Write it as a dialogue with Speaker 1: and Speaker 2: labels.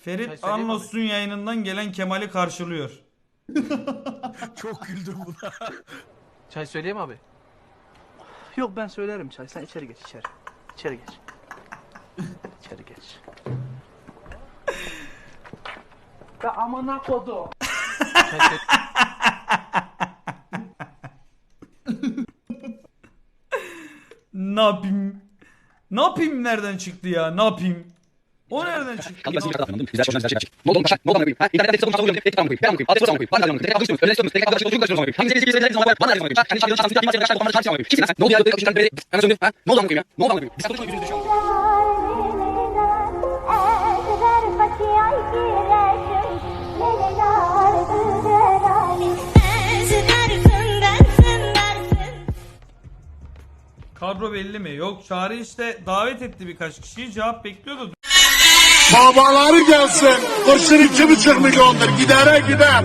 Speaker 1: Ferit
Speaker 2: mi
Speaker 1: Anlos'un yayınından gelen Kemal'i karşılıyor.
Speaker 3: Çok güldüm buna.
Speaker 2: Çay söyleyeyim abi.
Speaker 4: Yok ben söylerim çay. Sen içeri geç içeri. İçeri geç. içeri geç. Be amına kodu.
Speaker 2: Çay söyle-
Speaker 1: Ne yapayım? Ne yapayım nereden çıktı ya? Ne yapayım? O nereden çıktı?
Speaker 5: Kanka bizim tarafından Bizler çok güzel şey. Ne oldu kaşak? Ne oldu koyayım? Ha? İnternetten sitede konuşalım koyayım. Ekran koyayım. Ben koyayım. Adres koyayım. Bana koyayım. Tekrar konuşuyoruz. Öyle istiyoruz. Tekrar konuşuyoruz. Tekrar konuşuyoruz. Hangi seviyesi seviyesi zaman bana koyayım. Kendi şarkının şarkısını yapayım. Başka konularda şarkı koyayım. Kimsin sen? Ne oldu ya? Dört kişiden beri hemen söndü. Ha? Ne oldu koyayım ya? Ne oldu koyayım? Biz konuşmayı yüzümüzde şu an.
Speaker 1: Kadro belli mi? Yok Çağrı işte davet etti birkaç kişiyi cevap bekliyordu.
Speaker 6: Babaları gelsin. Kurşun iki buçuk milyondur. Gidere gider.